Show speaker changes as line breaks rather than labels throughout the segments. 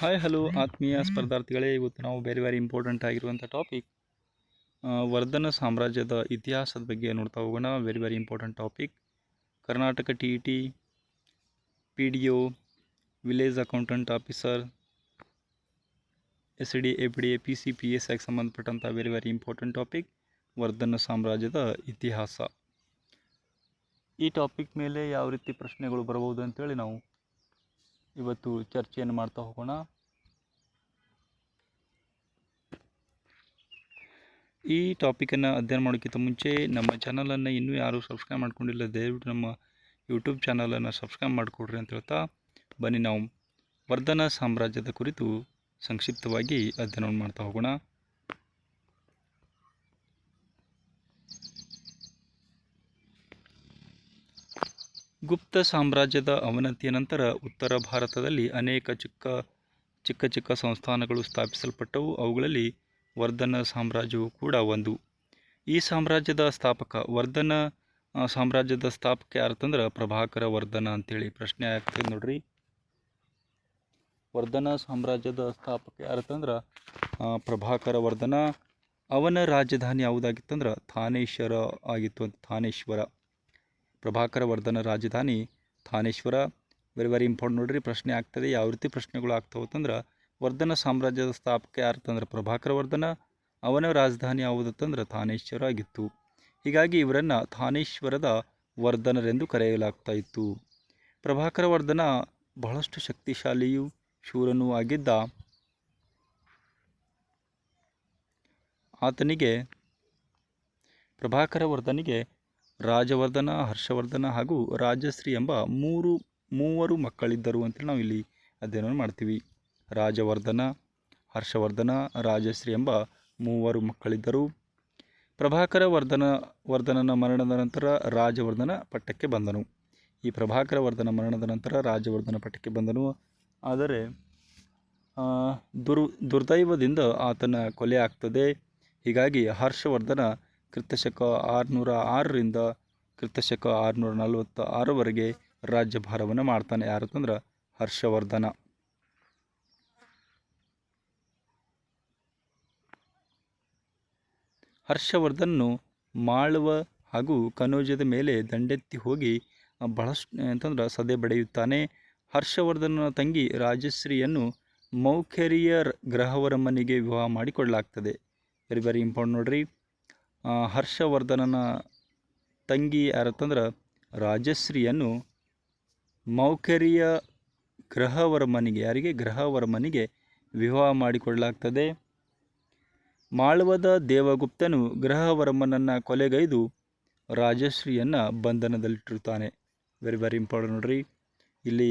Hi hello ಆತ್ಮೀಯ ಸ್ಪರ್ಧಾರ್ಥಿಗಳೇ. ಇವತ್ತು ನಾವು ಬೇರೆ ಬೇರೆ ಇಂಪಾರ್ಟೆಂಟ್ ಆಗಿರುವಂಥ ಟಾಪಿಕ್ ವರ್ಧನ ಸಾಮ್ರಾಜ್ಯದ ಇತಿಹಾಸದ ಬಗ್ಗೆ ನೋಡ್ತಾ ಹೋಗೋಣ. Very very important topic Karnataka T E T P D O village accountant officer S D A P D A P C P S ಆಗಿ ಸಂಬಂಧಪಟ್ಟಂಥ very very important topic Vardhana ಸಾಮ್ರಾಜ್ಯದ ಇತಿಹಾಸ. ಈ ಟಾಪಿಕ್ ಮೇಲೆ ಯಾವ ರೀತಿ ಪ್ರಶ್ನೆಗಳು ಬರಬಹುದು ಅಂತೇಳಿ ನಾವು ಇವತ್ತು ಚರ್ಚೆಯನ್ನು ಮಾಡ್ತಾ ಹೋಗೋಣ. ಈ ಟಾಪಿಕನ್ನು ಅಧ್ಯಯನ ಮಾಡೋಕ್ಕಿಂತ ಮುಂಚೆ ನಮ್ಮ ಚಾನಲನ್ನು ಇನ್ನೂ ಯಾರೂ ಸಬ್ಸ್ಕ್ರೈಬ್ ಮಾಡ್ಕೊಂಡಿಲ್ಲ, ದಯವಿಟ್ಟು ನಮ್ಮ ಯೂಟ್ಯೂಬ್ ಚಾನಲನ್ನು ಸಬ್ಸ್ಕ್ರೈಬ್ ಮಾಡಿಕೊಡ್ರಿ ಅಂತ ಹೇಳ್ತಾ ಬನ್ನಿ ನಾವು ವರ್ಧನ ಸಾಮ್ರಾಜ್ಯದ ಕುರಿತು ಸಂಕ್ಷಿಪ್ತವಾಗಿ ಅಧ್ಯಯನ ಮಾಡ್ತಾ ಹೋಗೋಣ. ಗುಪ್ತ ಸಾಮ್ರಾಜ್ಯದ ಅವನತಿಯ ನಂತರ ಉತ್ತರ ಭಾರತದಲ್ಲಿ ಅನೇಕ ಚಿಕ್ಕ ಚಿಕ್ಕ ಚಿಕ್ಕ ಸಂಸ್ಥಾನಗಳು ಸ್ಥಾಪಿಸಲ್ಪಟ್ಟವು. ಅವುಗಳಲ್ಲಿ ವರ್ಧನ ಸಾಮ್ರಾಜ್ಯವು ಕೂಡ ಒಂದು. ಈ ಸಾಮ್ರಾಜ್ಯದ ಸ್ಥಾಪಕ ವರ್ಧನ ಸಾಮ್ರಾಜ್ಯದ ಸ್ಥಾಪಕ ಯಾರತಂದ್ರೆ ಪ್ರಭಾಕರ ವರ್ಧನ ಅಂತೇಳಿ ಪ್ರಶ್ನೆ ಆಗ್ತದೆ ನೋಡ್ರಿ. ವರ್ಧನ ಸಾಮ್ರಾಜ್ಯದ ಸ್ಥಾಪಕ ಯಾರತಂದ್ರೆ ಪ್ರಭಾಕರ ವರ್ಧನ. ಅವನ ರಾಜಧಾನಿ ಯಾವುದಾಗಿತ್ತಂದ್ರೆ, ಥಾನೇಶ್ವರ ಆಗಿತ್ತು ಅಂತ, ಥಾನೇಶ್ವರ. ಪ್ರಭಾಕರ ವರ್ಧನ ರಾಜಧಾನಿ ಥಾನೇಶ್ವರ. ವೆರಿ ವೆರಿ ಇಂಪಾರ್ಟೆಂಟ್ ನೋಡ್ರಿ ಪ್ರಶ್ನೆ ಆಗ್ತದೆ, ಯಾವ ರೀತಿ ಪ್ರಶ್ನೆಗಳು ಆಗ್ತಾವೆ ಅಂತಂದ್ರೆ ವರ್ಧನ ಸಾಮ್ರಾಜ್ಯದ ಸ್ಥಾಪಕ ಯಾರ್ತಂದ್ರೆ ಪ್ರಭಾಕರ ವರ್ಧನ? ಅವನ ರಾಜಧಾನಿ ಯಾವುದಂತಂದ್ರೆ ಥಾನೇಶ್ವರ ಆಗಿತ್ತು. ಹೀಗಾಗಿ ಇವರನ್ನು ಥಾನೇಶ್ವರದ ವರ್ಧನರೆಂದು ಕರೆಯಲಾಗ್ತಾ ಇತ್ತು. ಪ್ರಭಾಕರ ವರ್ಧನ ಬಹಳಷ್ಟು ಶಕ್ತಿಶಾಲಿಯೂ ಶೂರನೂ ಆಗಿದ್ದ ಆತನಿಗೆ, ಪ್ರಭಾಕರ ವರ್ಧನಿಗೆ ರಾಜವರ್ಧನ, ಹರ್ಷವರ್ಧನ ಹಾಗೂ ರಾಜಶ್ರೀ ಎಂಬ ಮೂರು, ಮೂವರು ಮಕ್ಕಳಿದ್ದರು ಅಂತೇಳಿ ನಾವು ಇಲ್ಲಿ ಅಧ್ಯಯನ ಮಾಡ್ತೀವಿ. ರಾಜವರ್ಧನ, ಹರ್ಷವರ್ಧನ, ರಾಜಶ್ರೀ ಎಂಬ ಮೂವರು ಮಕ್ಕಳಿದ್ದರು. ಪ್ರಭಾಕರ ವರ್ಧನ, ವರ್ಧನನ ಮರಣದ ನಂತರ ರಾಜವರ್ಧನ ಪಟ್ಟಕ್ಕೆ ಬಂದನು. ಈ ಪ್ರಭಾಕರ ವರ್ಧನ ಮರಣದ ನಂತರ ರಾಜವರ್ಧನ ಪಟ್ಟಕ್ಕೆ ಬಂದನು. ಆದರೆ ದುರ್, ದುರ್ದೈವದಿಂದ ಆತನ ಕೊಲೆ ಆಗ್ತದೆ. ಹೀಗಾಗಿ ಹರ್ಷವರ್ಧನ ಕ್ರಿಸ್ತಶಕ ಆರುನೂರ ಆರರಿಂದ ಕ್ರಿಸ್ತಶಕ ಆರುನೂರ ನಲವತ್ತ ಆರವರೆಗೆ ರಾಜ್ಯಭಾರವನ್ನು ಮಾಡ್ತಾನೆ. ಯಾರಂತಂದ್ರೆ ಹರ್ಷವರ್ಧನ. ಹರ್ಷವರ್ಧನ್ನು ಮಾಳುವ ಹಾಗೂ ಕನೋಜದ ಮೇಲೆ ದಂಡೆತ್ತಿ ಹೋಗಿ ಬಹಳಷ್ಟು ಅಂತಂದ್ರೆ ಸದೆ ಬಡೆಯುತ್ತಾನೆ. ಹರ್ಷವರ್ಧನನ ತಂಗಿ ರಾಜಶ್ರೀಯನ್ನು ಮೌಖರಿಯ ಗ್ರಹವರ ಮನೆಗೆ ವಿವಾಹ ಮಾಡಿಕೊಡಲಾಗ್ತದೆ ವೆರಿ ವೆರಿ ಇಂಪಾರ್ಟೆಂಟ್ ನೋಡ್ರಿ. ಹರ್ಷವರ್ಧನನ ತಂಗಿ ಯಾರತ್ತಂದ್ರೆ ರಾಜಶ್ರೀಯನ್ನು ಮೌಖರಿಯ ಗೃಹವರ್ಮನಿಗೆ ಯಾರಿಗೆ? ಗೃಹವರ್ಮನಿಗೆ ವಿವಾಹ ಮಾಡಿಕೊಳ್ಳಲಾಗ್ತದೆ. ಮಾಳ್ವದ ದೇವಗುಪ್ತನು ಗ್ರಹವರಮನನ್ನು ಕೊಲೆಗೈದು ರಾಜಶ್ರೀಯನ್ನು ಬಂಧನದಲ್ಲಿಟ್ಟಿರುತ್ತಾನೆ. ವೆರಿ ವೆರಿ ಇಂಪಾರ್ಟೆಂಟ್ ನೋಡ್ರಿ. ಇಲ್ಲಿ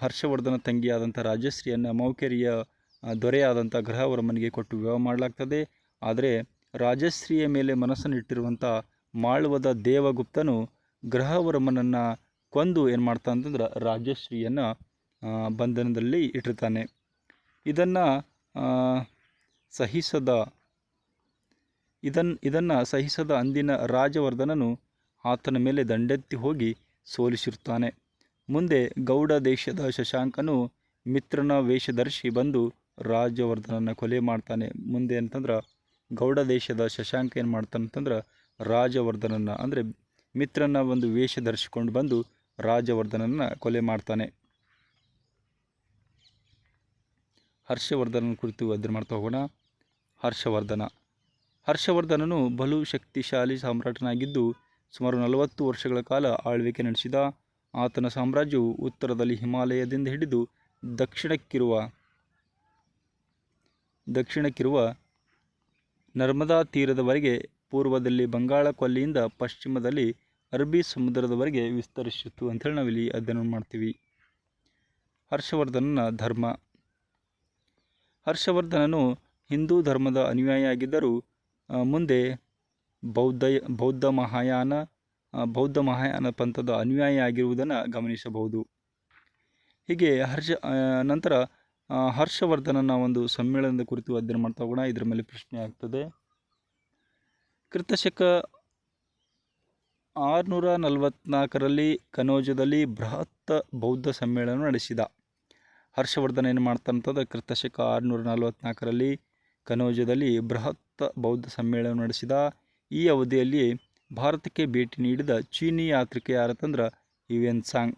ಹರ್ಷವರ್ಧನ ತಂಗಿಯಾದಂಥ ರಾಜಶ್ರೀಯನ್ನು ಮೌಖರಿಯ ದೊರೆಯಾದಂಥ ಗ್ರಹವರಮನಿಗೆ ಕೊಟ್ಟು ವಿವಾಹ ಮಾಡಲಾಗ್ತದೆ. ಆದರೆ ರಾಜಶ್ರೀಯ ಮೇಲೆ ಮನಸ್ಸನ್ನಿಟ್ಟಿರುವಂಥ ಮಾಳ್ವದ ದೇವಗುಪ್ತನು ಗ್ರಹವರ್ಮನನ್ನು ಕೊಂದು ಏನು ಮಾಡ್ತಾ ಅಂತಂದ್ರೆ ರಾಜಶ್ರೀಯನ್ನು ಬಂಧನದಲ್ಲಿ ಇಟ್ಟಿರ್ತಾನೆ. ಇದನ್ನು ಸಹಿಸದ, ಇದನ್, ಇದನ್ನು ಸಹಿಸದ ಅಂದಿನ ರಾಜವರ್ಧನನು ಆತನ ಮೇಲೆ ದಂಡೆತ್ತಿ ಹೋಗಿ ಸೋಲಿಸಿರುತ್ತಾನೆ ಮುಂದೆ ಗೌಡ ದೇಶದ ಶಶಾಂಕನು ಮಿತ್ರನ ವೇಷಧರಿಸಿ ಬಂದು ರಾಜವರ್ಧನನ್ನು ಕೊಲೆ ಮಾಡ್ತಾನೆ. ಮುಂದೆ ಅಂತಂದ್ರೆ ಗೌಡ ದೇಶದ ಶಶಾಂಕ ಏನು ಮಾಡ್ತಾನಂತಂದ್ರೆ ರಾಜವರ್ಧನನ್ನು ರಾಜವರ್ಧನನ ಅಂದರೆ ಮಿತ್ರನ ಒಂದು ವೇಷ ಧರಿಸಿಕೊಂಡು ಬಂದು ರಾಜವರ್ಧನನ್ನು ಕೊಲೆ ಮಾಡ್ತಾನೆ. ಹರ್ಷವರ್ಧನನ ಕುರಿತು ಅಧ್ಯಯನ ಮಾಡ್ತಾ ಹೋಗೋಣ. ಹರ್ಷವರ್ಧನ. ಹರ್ಷವರ್ಧನನು ಬಲು ಶಕ್ತಿಶಾಲಿ ಸಾಮ್ರಾಟನಾಗಿದ್ದು ಸುಮಾರು ನಲವತ್ತು ವರ್ಷಗಳ ಕಾಲ ಆಳ್ವಿಕೆ ನಡೆಸಿದ. ಆತನ ಸಾಮ್ರಾಜ್ಯವು ಉತ್ತರದಲ್ಲಿ ಹಿಮಾಲಯದಿಂದ ಹಿಡಿದು ದಕ್ಷಿಣಕ್ಕಿರುವ ದಕ್ಷಿಣಕ್ಕಿರುವ ನರ್ಮದಾ ತೀರದವರೆಗೆ, ಪೂರ್ವದಲ್ಲಿ ಬಂಗಾಳ ಕೊಲ್ಲಿಯಿಂದ ಪಶ್ಚಿಮದಲ್ಲಿ ಅರಬ್ಬಿ ಸಮುದ್ರದವರೆಗೆ ವಿಸ್ತರಿಸಿತ್ತು ಅಂಥೇಳಿ ನಾವಿಲ್ಲಿ ಅಧ್ಯಯನ ಮಾಡ್ತೀವಿ. ಹರ್ಷವರ್ಧನನ ಧರ್ಮ. ಹರ್ಷವರ್ಧನನು ಹಿಂದೂ ಧರ್ಮದ ಅನುಯಾಯಿಯಾಗಿದ್ದರೂ ಮುಂದೆ ಬೌದ್ಧ ಬೌದ್ಧ ಮಹಾಯಾನ ಬೌದ್ಧ ಮಹಾಯಾನ ಪಂಥದ ಅನುಯಾಯಿಯಾಗಿರುವುದನ್ನು ಗಮನಿಸಬಹುದು. ಹೀಗೆ ಹರ್ಷ ನಂತರ ಹರ್ಷವರ್ಧನನ ಒಂದು ಸಮ್ಮೇಳನದ ಕುರಿತು ಅಧ್ಯಯನ ಮಾಡ್ತಾ ಹೋಗೋಣ. ಇದರ ಮೇಲೆ ಪ್ರಶ್ನೆ ಆಗ್ತದೆ. ಕೃತಶಕ ಆರುನೂರ ನಲವತ್ನಾಲ್ಕರಲ್ಲಿ ಕನೋಜದಲ್ಲಿ ಬೃಹತ್ ಬೌದ್ಧ ಸಮ್ಮೇಳನ ನಡೆಸಿದ. ಹರ್ಷವರ್ಧನ ಏನು ಮಾಡ್ತಾನಂತಂದ್ರೆ ಕೃತಶಕ ಆರುನೂರ ನಲವತ್ನಾಲ್ಕರಲ್ಲಿ ಕನೋಜದಲ್ಲಿ ಬೃಹತ್ ಬೌದ್ಧ ಸಮ್ಮೇಳನ ನಡೆಸಿದ. ಈ ಅವಧಿಯಲ್ಲಿ ಭಾರತಕ್ಕೆ ಭೇಟಿ ನೀಡಿದ ಚೀನಿ ಯಾತ್ರಿಕೆ ಯಾರತಂದ್ರೆ ಯುವೆನ್ ಸಾಂಗ್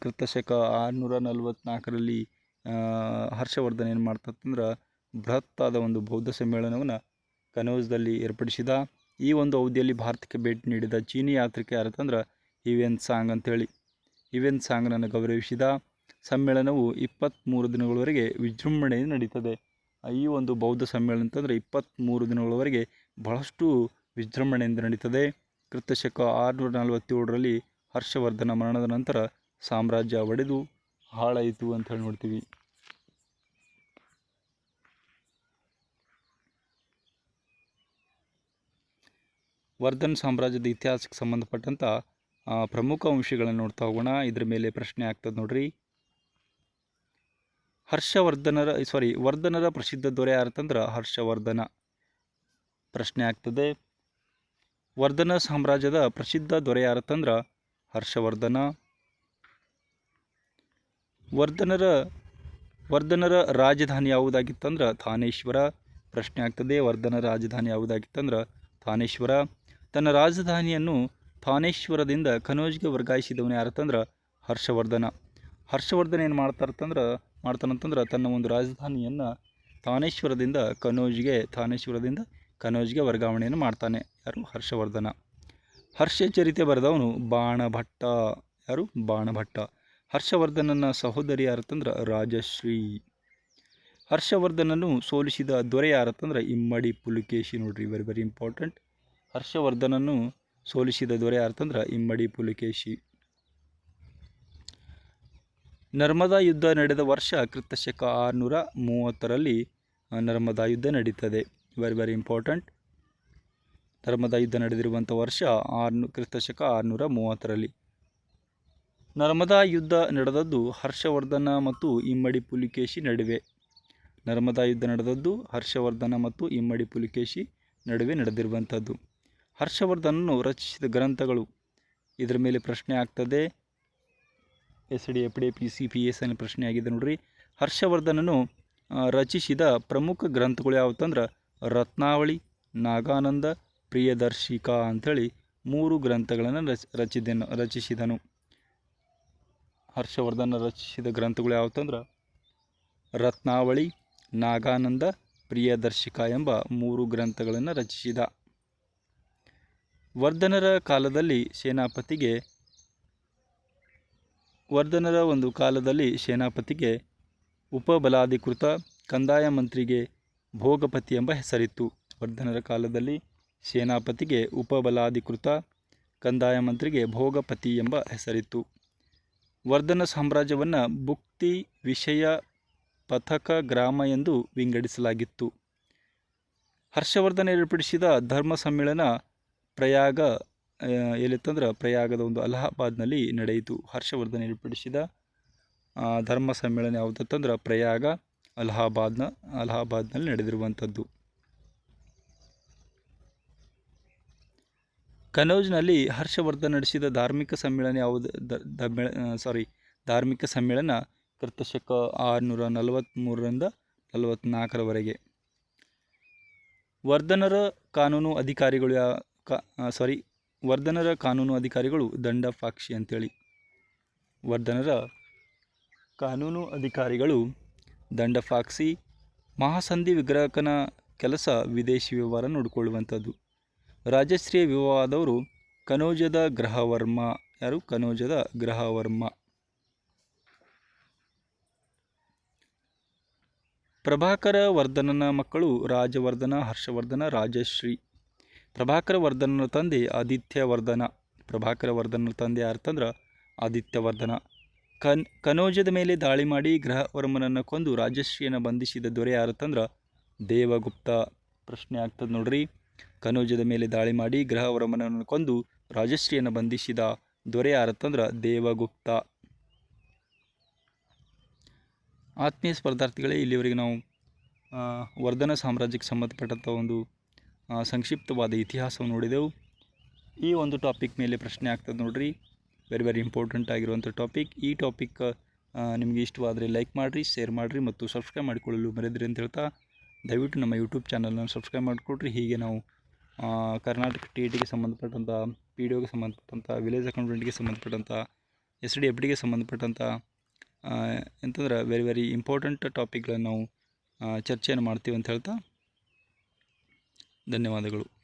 ಕೃತಶಕ ಆರುನೂರ ನಲವತ್ತ್ನಾಲ್ಕರಲ್ಲಿ ಹರ್ಷವರ್ಧನ ಏನು ಮಾಡ್ತಂದ್ರೆ ಬೃಹತ್ತಾದ ಒಂದು ಬೌದ್ಧ ಸಮ್ಮೇಳನವನ್ನು ಕನೌಜ್ದಲ್ಲಿ ಏರ್ಪಡಿಸಿದ. ಈ ಒಂದು ಅವಧಿಯಲ್ಲಿ ಭಾರತಕ್ಕೆ ಭೇಟಿ ನೀಡಿದ ಚೀನಿ ಯಾತ್ರಿಕ ಯಾರತ್ತಂದ್ರೆ ಇವೆನ್ ಸಾಂಗ್ ಅಂತೇಳಿ. ಇವೆನ್ ಸಾಂಗ್ನನ್ನು ಗೌರವಿಸಿದ ಸಮ್ಮೇಳನವು ಇಪ್ಪತ್ತ್ಮೂರು ದಿನಗಳವರೆಗೆ ವಿಜೃಂಭಣೆಯಿಂದ ನಡೀತದೆ. ಈ ಒಂದು ಬೌದ್ಧ ಸಮ್ಮೇಳನ ಅಂತಂದರೆ ಇಪ್ಪತ್ತ್ಮೂರು ದಿನಗಳವರೆಗೆ ಬಹಳಷ್ಟು ವಿಜೃಂಭಣೆಯಿಂದ ನಡೀತದೆ. ಕ್ರಿಸ್ತಶಕ ಆರುನೂರ ನಲವತ್ತೇಳರಲ್ಲಿ ಹರ್ಷವರ್ಧನ ಮರಣದ ನಂತರ ಸಾಮ್ರಾಜ್ಯ ಒಡೆದು ಹಾಳಾಯಿತು ಅಂತ ಹೇಳಿ ನೋಡ್ತೀವಿ. ವರ್ಧನ್ ಸಾಮ್ರಾಜ್ಯದ ಇತಿಹಾಸಕ್ಕೆ ಸಂಬಂಧಪಟ್ಟಂಥ ಪ್ರಮುಖ ಅಂಶಗಳನ್ನು ನೋಡ್ತಾ ಹೋಗೋಣ. ಇದ್ರ ಮೇಲೆ ಪ್ರಶ್ನೆ ಆಗ್ತದೆ ನೋಡ್ರಿ. ಹರ್ಷವರ್ಧನರ ಸಾರಿ ವರ್ಧನರ ಪ್ರಸಿದ್ಧ ದೊರೆ ಯಾರಂತಂದ್ರೆ ಹರ್ಷವರ್ಧನ. ಪ್ರಶ್ನೆ ಆಗ್ತದೆ. ವರ್ಧನ ಸಾಮ್ರಾಜ್ಯದ ಪ್ರಸಿದ್ಧ ದೊರೆ ಯಾರತ್ತಂದ್ರೆ ಹರ್ಷವರ್ಧನ. ವರ್ಧನರ ವರ್ಧನರ ರಾಜಧಾನಿ ಯಾವುದಾಗಿತ್ತಂದ್ರೆ ಥಾನೇಶ್ವರ ಪ್ರಶ್ನೆ ಆಗ್ತದೆ. ವರ್ಧನ ರಾಜಧಾನಿ ಯಾವುದಾಗಿತ್ತಂದ್ರೆ ಥಾನೇಶ್ವರ ತನ್ನ ರಾಜಧಾನಿಯನ್ನು ಥಾನೇಶ್ವರದಿಂದ ಕನೋಜ್ಗೆ ವರ್ಗಾಯಿಸಿದವನು ಯಾರತ್ತಂದ್ರೆ ಹರ್ಷವರ್ಧನ. ಹರ್ಷವರ್ಧನ ಏನು ಮಾಡ್ತಾರಂತಂದ್ರೆ ಮಾಡ್ತಾನಂತಂದ್ರೆ ತನ್ನ ಒಂದು ರಾಜಧಾನಿಯನ್ನು ಥಾನೇಶ್ವರದಿಂದ ಕನೋಜ್ಗೆ ಥಾನೇಶ್ವರದಿಂದ ಕನೋಜ್ಗೆ ವರ್ಗಾವಣೆಯನ್ನು ಮಾಡ್ತಾನೆ. ಯಾರು? ಹರ್ಷವರ್ಧನ. ಹರ್ಷಚರಿತೆ ಬರೆದವನು ಬಾಣಭಟ್ಟ. ಯಾರು? ಬಾಣಭಟ್ಟ. ಹರ್ಷವರ್ಧನನ ಸಹೋದರಿ ಯಾರತ್ತಂದ್ರೆ? ರಾಜಶ್ರೀ. ಹರ್ಷವರ್ಧನನ್ನು ಸೋಲಿಸಿದ ದೊರೆ ಯಾರತ್ತಂದ್ರೆ? ಇಮ್ಮಡಿ ಪುಲಿಕೇಶಿ ನೋಡ್ರಿ ವೆರಿ ವೆರಿ ಇಂಪಾರ್ಟೆಂಟ್ ಹರ್ಷವರ್ಧನನ್ನು ಸೋಲಿಸಿದ ದೊರೆ ಯಾರತ್ತಂದ್ರೆ ಇಮ್ಮಡಿ ಪುಲಿಕೇಶಿ. ನರ್ಮದಾ ಯುದ್ಧ ನಡೆದ ವರ್ಷ ಕ್ರಿಸ್ತಶಕ ಆರುನೂರ ಮೂವತ್ತರಲ್ಲಿ ನರ್ಮದಾ ಯುದ್ಧ ನಡೀತದೆ. ವೆರಿ ವೆರಿ ಇಂಪಾರ್ಟೆಂಟ್ ನರ್ಮದಾ ಯುದ್ಧ ನಡೆದಿರುವಂಥ ವರ್ಷ ಆರ್ನೂ, ಕ್ರಿಸ್ತಶಕ ಆರುನೂರ ಮೂವತ್ತರಲ್ಲಿ. ನರ್ಮದಾ ಯುದ್ಧ ನಡೆದದ್ದು ಹರ್ಷವರ್ಧನ ಮತ್ತು ಇಮ್ಮಡಿ ಪುಲಿಕೇಶಿ ನಡುವೆ. ನರ್ಮದಾ ಯುದ್ಧ ನಡೆದದ್ದು ಹರ್ಷವರ್ಧನ ಮತ್ತು ಇಮ್ಮಡಿ ಪುಲಿಕೇಶಿ ನಡುವೆ ನಡೆದಿರುವಂಥದ್ದು ಹರ್ಷವರ್ಧನನು ರಚಿಸಿದ ಗ್ರಂಥಗಳು. ಇದರ ಮೇಲೆ ಪ್ರಶ್ನೆ ಆಗ್ತದೆ. S D, F D P, C, P S ಅಲ್ಲಿ ಪ್ರಶ್ನೆ ಆಗಿದೆ ನೋಡ್ರಿ. ಹರ್ಷವರ್ಧನನು ರಚಿಸಿದ ಪ್ರಮುಖ ಗ್ರಂಥಗಳು ಯಾವತ್ತಂದ್ರೆ ರತ್ನಾವಳಿ, ನಾಗಾನಂದ, ಪ್ರಿಯದರ್ಶಿಕಾ ಅಂಥೇಳಿ ಮೂರು ಗ್ರಂಥಗಳನ್ನು ರಚ ರಚಿದನು ರಚಿಸಿದನು. ಹರ್ಷವರ್ಧನ ರಚಿಸಿದ ಗ್ರಂಥಗಳು ಯಾವತ್ತಂದ್ರೆ ರತ್ನಾವಳಿ, ನಾಗಾನಂದ, ಪ್ರಿಯದರ್ಶಿಕಾ ಎಂಬ ಮೂರು ಗ್ರಂಥಗಳನ್ನು ರಚಿಸಿದ. ವರ್ಧನರ ಕಾಲದಲ್ಲಿ ಸೇನಾಪತಿಗೆ, ವರ್ಧನರ ಒಂದು ಕಾಲದಲ್ಲಿ ಸೇನಾಪತಿಗೆ ಉಪಬಲಾಧಿಕೃತ ಕಂದಾಯ ಮಂತ್ರಿಗೆ ಭೋಗಪತಿ ಎಂಬ ಹೆಸರಿತ್ತು. ವರ್ಧನರ ಕಾಲದಲ್ಲಿ ಸೇನಾಪತಿಗೆ ಉಪಬಲಾಧಿಕೃತ ಕಂದಾಯ ಮಂತ್ರಿಗೆ ಭೋಗಪತಿ ಎಂಬ ಹೆಸರಿತ್ತು. ವರ್ಧನ ಸಾಮ್ರಾಜ್ಯವನ್ನು ಭುಕ್ತಿ ವಿಷಯ ಪಥಕ ಗ್ರಾಮ ಎಂದು ವಿಂಗಡಿಸಲಾಗಿತ್ತು. ಹರ್ಷವರ್ಧನ ಏರ್ಪಡಿಸಿದ ಧರ್ಮ ಸಮ್ಮೇಳನ ಪ್ರಯಾಗ ಎಲ್ಲಿತ್ತಂದ್ರೆ ಪ್ರಯಾಗದ ಒಂದು ಅಲಹಾಬಾದ್ನಲ್ಲಿ ನಡೆಯಿತು. ಹರ್ಷವರ್ಧನ್ ಏರ್ಪಡಿಸಿದ ಧರ್ಮ ಸಮ್ಮೇಳನ ಯಾವುದಂತಂದ್ರೆ ಪ್ರಯಾಗ ಅಲಹಾಬಾದ್ನ, ಅಲಹಾಬಾದ್ನಲ್ಲಿ ನಡೆದಿರುವಂಥದ್ದು. ಕನೌಜ್ನಲ್ಲಿ ಹರ್ಷವರ್ಧನ್ ನಡೆಸಿದ ಧಾರ್ಮಿಕ ಸಮ್ಮೇಳನ ಯಾವುದು ಸಾರಿ ಧಾರ್ಮಿಕ ಸಮ್ಮೇಳನ ಕೃತಶಕ ಆರುನೂರ ನಲವತ್ತ್ಮೂರರಿಂದ ನಲವತ್ತ್ನಾಲ್ಕರವರೆಗೆ ವರ್ಧನರ ಕಾನೂನು ಅಧಿಕಾರಿಗಳು ಕಾ ಸಾರಿ ವರ್ಧನರ ಕಾನೂನು ಅಧಿಕಾರಿಗಳು ದಂಡ ಸಾಕ್ಷಿ ಅಂತೇಳಿ. ವರ್ಧನರ ಕಾನೂನು ಅಧಿಕಾರಿಗಳು ದಂಡ ಫಾಕ್ಸಿ ಮಹಾಸಂಧಿ ವಿಗ್ರಹಕನ ಕೆಲಸ ವಿದೇಶಿ ವ್ಯವಹಾರ ನೋಡಿಕೊಳ್ಳುವಂಥದ್ದು. ರಾಜಶ್ರೀ ವಿವಾಹದವರು ಕನೋಜದ ಗ್ರಹವರ್ಮ ಯಾರು? ಕನೋಜದ ಗ್ರಹವರ್ಮ ಪ್ರಭಾಕರ ವರ್ಧನನ ಮಕ್ಕಳು ರಾಜವರ್ಧನ, ಹರ್ಷವರ್ಧನ, ರಾಜಶ್ರೀ. ಪ್ರಭಾಕರ ವರ್ಧನ ತಂದೆ ಆದಿತ್ಯ ವರ್ಧನ. ಪ್ರಭಾಕರ ವರ್ಧನ ತಂದೆ ಯಾರ್ತಂದ್ರೆ ಆದಿತ್ಯವರ್ಧನ ಕನ್, ಕನೋಜದ ಮೇಲೆ ದಾಳಿ ಮಾಡಿ ಗ್ರಹ ಗ್ರಹವರ್ಮನನ್ನು ಕೊಂದು ರಾಜಶ್ರೀಯನ್ನು ಬಂಧಿಸಿದ ದೊರೆ ಯಾರತ್ತಂದ್ರೆ? ದೇವಗುಪ್ತ. ಪ್ರಶ್ನೆ ಆಗ್ತದೆ ನೋಡ್ರಿ. ಕನೋಜದ ಮೇಲೆ ದಾಳಿ ಮಾಡಿ ಗ್ರಹ ಗ್ರಹವರ್ಮನನ್ನು ಕೊಂದು ರಾಜಶ್ರೀಯನ್ನು ಬಂಧಿಸಿದ ದೊರೆ ಯಾರತ್ತಂದ್ರೆ? ದೇವಗುಪ್ತ. ಆತ್ಮೀಯ ಸ್ಪರ್ಧಾರ್ಥಿಗಳೇ, ಇಲ್ಲಿವರೆಗೆ ನಾವು ವರ್ಧನ ಸಾಮ್ರಾಜ್ಯಕ್ಕೆ ಸಂಬಂಧಪಟ್ಟಂಥ ಒಂದು ಸಂಕ್ಷಿಪ್ತವಾದ ಇತಿಹಾಸವನ್ನು ನೋಡಿದೆವು. ಈ ಒಂದು ಟಾಪಿಕ್ ಮೇಲೆ ಪ್ರಶ್ನೆ ಆಗ್ತದೆ ನೋಡ್ರಿ. ವೆರಿ ವೆರಿ ಇಂಪಾರ್ಟೆಂಟ್ ಆಗಿರುವಂಥ ಟಾಪಿಕ್ ಈ ಟಾಪಿಕ್ ನಿಮಗೆ ಇಷ್ಟವಾದರೆ ಲೈಕ್ ಮಾಡಿರಿ ಶೇರ್ ಮಾಡಿರಿ ಮತ್ತು ಸಬ್ಸ್ಕ್ರೈಬ್ ಮಾಡಿಕೊಳ್ಳಲು ಮರೆದ್ರಿ ಅಂತ ಹೇಳ್ತಾ ದಯವಿಟ್ಟು ನಮ್ಮ ಯೂಟ್ಯೂಬ್ ಚಾನಲ್ನ ಸಬ್ಸ್ಕ್ರೈಬ್ ಮಾಡಿಕೊಡ್ರಿ. ಹೀಗೆ ನಾವು ಕರ್ನಾಟಕ ಟಿ ಟಿಗೆ ಸಂಬಂಧಪಟ್ಟಂಥ ಪಿ ಡಿ ಒಗೆ ಸಂಬಂಧಪಟ್ಟಂಥ ವಿಲೇಜ್ ಅಕೌಂಟೆಂಟ್ಗೆ ಸಂಬಂಧಪಟ್ಟಂಥ ಎಸ್ ಡಿ ಎಫ್ ಡಿಗೆ ಸಂಬಂಧಪಟ್ಟಂಥ ಎಂತಂದ್ರೆ ವೆರಿ ವೆರಿ ಇಂಪಾರ್ಟೆಂಟ್ ಟಾಪಿಕ್ಗಳನ್ನು ನಾವು ಚರ್ಚೆಯನ್ನು ಮಾಡ್ತೀವಿ ಅಂತ ಹೇಳ್ತಾ ಧನ್ಯವಾದಗಳು.